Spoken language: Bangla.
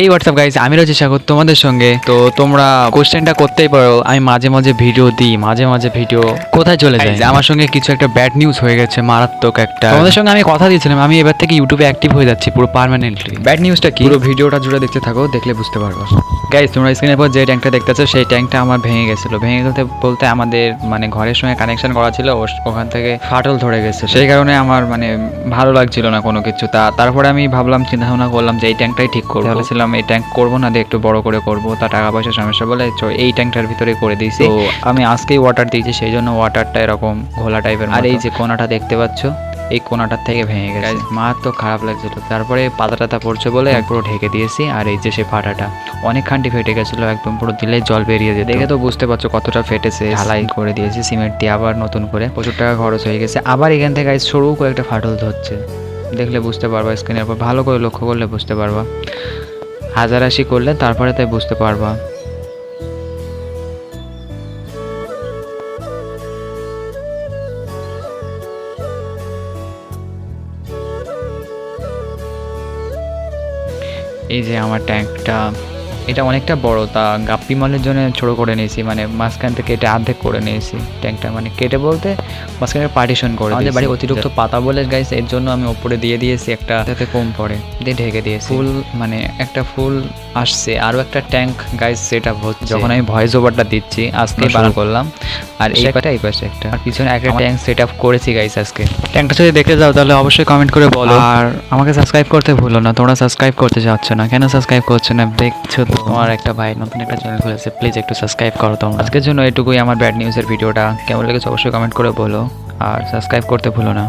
এই হোয়াটসঅ্যাপ গাইস আমি রয়েছে স্বাগত তোমাদের সঙ্গে। তো তোমরা কোশ্চেনটা করতেই পারো। আমি মাঝে মাঝে ভিডিও দিই মাঝে মাঝে ভিডিও কোথায় চলে যায়? আমার সঙ্গে কিছু একটা ব্যাড নিউজ হয়ে গেছে মারাত্মক একটা। তোমাদের সঙ্গে আমি কথা দিয়েছিলাম আমি এবার থেকে ইউটিউবে অ্যাক্টিভ হয়ে যাচ্ছি পুরো পার্মানেন্টলি ব্যাড নিউজটা কি? পুরো ভিডিওটা জুড়ে দেখতে থাকো দেখলে বুঝতে পারব। গাইস তোমরা স্ক্রিনের পর যে ট্যাঙ্কটা দেখতেছো সেই ট্যাঙ্কটা আমার ভেঙে গেছিল। ভেঙে গেতে বলতে আমাদের মানে ঘরের সঙ্গে কানেকশন করা ছিল ওখান থেকে ফাটল ধরে গেছে। সেই কারণে আমার মানে ভালো লাগছিল না কোনো কিছু। তা তারপরে আমি ভাবলাম চিন্তা ভাবনা করলাম যে এই ট্যাঙ্কটাই ঠিক করব। বলেছিলাম এই ট্যাঙ্ক করব না দিয়ে একটু বড় করে করব তা টাকা পয়সার সমস্যা বলে চ এই ট্যাঙ্কটার ভিতরে করে দিয়েছি। তো আমি আজকেই ওয়াটার দিয়েছি সেই জন্য ওয়াটারটা এরকম ঘোলা টাইপের আর এই যে কোনাটা দেখতে পাচ্ছ এই কোনাটার থেকে ভেঙে গেছে। মারাত্মক খারাপ লাগছিল তারপরে পাতা টাতা পড়ছে বলে এক পুরো ঢেকে দিয়েছি আর এই যে সে ফাটাটা। অনেকখানটি ফেটে গেছিল একদম পুরো দিলে জল বেরিয়ে যেত। দেখে তো বুঝতে পারছ কতটা ফেটেছে। ঢালাই করে দিয়েছি সিমেন্ট দিয়ে আবার নতুন করে। প্রচুর টাকা খরচ হয়ে গেছে। আবার এখান থেকে এই সরু করে একটা ফাটল ধরছে। দেখলে বুঝতে পারবা স্ক্রিনের উপর। ভালো করে লক্ষ্য করলে বুঝতে পারবা। হাজার আশি করলে তারপরে তাই বুঝতে পারবা। এই যে আমার ট্যাঙ্কটা এটা অনেকটা বড় তা গাপ্পি মালের জন্য ছোট করে নিয়েছি মানে মাঝখান থেকে এটা অর্ধেক করে নিয়েছি ট্যাঙ্কটা মানে কেটে বলতে মাঝখানে পার্টিশন করে আমাদের বাড়ি অতিরিক্ত পাতা বলে গাইস এর জন্য আমি ওপরে দিয়ে দিয়েছি একটা যাতে কম পড়ে। দিয়ে ঢেকে দিয়েছি। ফুল মানে একটা ফুল আসছে আরও একটা ট্যাঙ্ক গাইস সেট আপ হচ্ছে। যখন আমি ভয়েস ওভারটা দিচ্ছি আজকে বানা করলাম। আর এই পাটা এই পাশে একটা। আর পিছনে একটা ট্যাঙ্ক সেট আপ করেছি গাইস আজকে। ট্যাঙ্কটা যদি দেখে যাও তাহলে অবশ্যই কমেন্ট করে বলো। আর আমাকে সাবস্ক্রাইব করতে ভুলো না তোমরা সাবস্ক্রাইব করতে চাচ্ছ না। কেন সাবস্ক্রাইব করছ না? দেখছ তো। তোমার একটা ভাই নতুন একটা চ্যানেল খুলেছে প্লিজ একটু সাবস্ক্রাইব করো তোমরা। আজকের জন্য এটুকুই আমার ব্যাড নিউজের ভিডিওটা কেমন লেগেছে অবশ্যই কমেন্ট করে বলো। আর সাবস্ক্রাইব করতে ভুলো না।